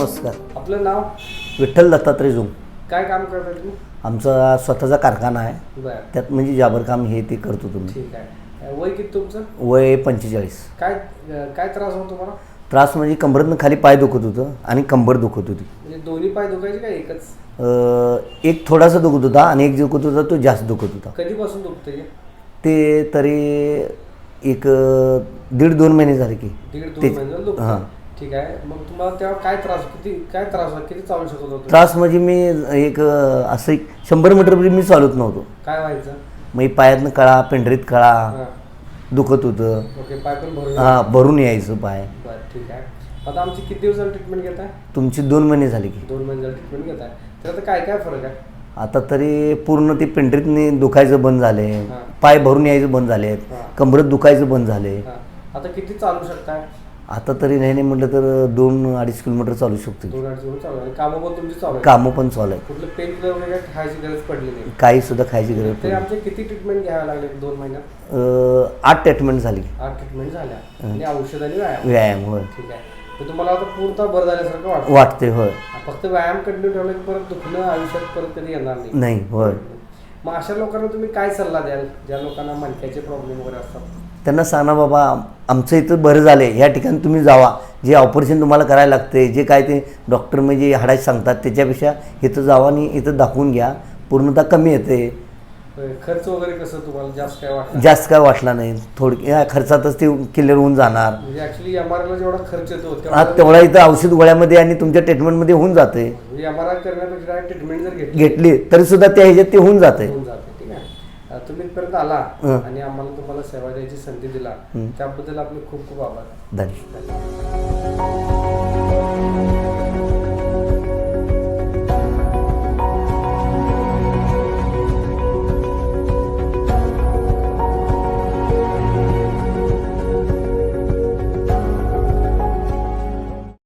आपलं नाव? विठ्ठल दत्तात्रय जुंग काय काम करता तुम्ही? आमचा स्वतःचा कारखाना आहे. बरं. त्यात म्हणजे जाबर काम हे ते करतो तुम्ही. ठीक आहे. अं, वय किती तुमचं? वय पंचेचाळीस. काय काय त्रास होतो तुम्हाला? त्रास म्हणजे कमरेतनं खाली पाय दुखत होतं आणि कंबर दुखत होती. म्हणजे दोन्ही पाय दुखायचे का एकच? अं, एक थोडासा दुखत होता आणि एक दुखत होता तो जास्त दुखत होता. कधीपासून दुखतंय हे? ते तरी एक अं, दीड दोन महिने झाले की. दीड दोन महिन्याला हां. दुखतं ठीक आहे. मग तुम्हाला तेव्हा काय त्रास किती काय त्रास होता किती चालू शकत होतो? त्रास म्हणजे मी एक अं, असं एक शंभर मीटर मी चालत नव्हतो. काय व्हायचं? मग पायातनं कळा पेंढरीत कळा दुखत होतं. ओके पाय पण भरून हा भरून यायचं पाय. बरं ठीक आहे. आता आमची किती दिवसाला ट्रीटमेंट घेत आहे तुमची दोन महिने झाले की. दोन महिन्याला ट्रीटमेंट घेत आहे तर आता काय काय फरक आहे? आता तरी पूर्ण ते पेंढरीतनी दुखायचं बंद झाले. पाय भरून यायचं बंद झाले हां. कमरत दुखायचं बंद झाले. हां. आता किती चालू शकताय? आता तरी नाही नाही म्हटलं तर दोन अडीच किलोमीटर चालू शकतो दोन अडीच दिवस चालू आहे. कामं पण तुमची चालू आहे कामं पण चालू आहे कुठलं पेन किलर वगैरे खायची गरज पडली नाही. काही सुद्धा खायची गरज तरी पडली आमचे किती ट्रीटमेंट घ्यावे लागले दोन महिन्यात? अं, आठ ट्रीटमेंट झाली. आठ ट्रीटमेंट झाल्या. आणि औषध आणि व्यायाम. व्यायाम होय. ठीक आहे. तर तुम्हाला आता पूर्णतः बरं झाल्यासारखं वाटतं. वाटते होय. फक्त व्यायाम कंटिन्यू ठेवलं की परत दुखणं आयुष्यात परत कधी येणार नाही. नाही होय. मग अशा लोकांना तुम्ही काय सल्ला द्याल? ज्या लोकांना मणक्याचे प्रॉब्लेम वगैरे असतात? त्यांना सांगा बाबा आमचं इथं बरं झाले या ठिकाणी तुम्ही जावा. जे ऑपरेशन तुम्हाला करायला लागते जे काय ते डॉक्टर म्हणजे हाडाचे सांगतात त्याच्यापेक्षा इथं जावा आणि इथं दाखवून घ्या. पूर्णतः कमी येते होय, खर्च वगैरे कसं तुम्हाला जास्त काय वाटतं जास्त काय वाटला नाही. थोडं या खर्चातच ते क्लिअर होऊन जाणार. म्हणजे ऍक्च्युली एम आर ला जेवढा खर्च येतो हा तेवढा इथं औषध गोळ्यामध्ये आणि तुमच्या ट्रीटमेंटमध्ये होऊन जाते एम आर आय करण्यापेक्षा ट्रीटमेंट जर घेतली. घेतली तरी सुद्धा त्या ह्याच्यात ते होऊन जाते होऊन जाते आहे तुम्ही इथपर्यंत आला हं. आणि आम्हाला तुम्हाला सेवा द्यायची संधी दिला हं. त्याबद्दल आपले खूप खूप आभार धन्यवाद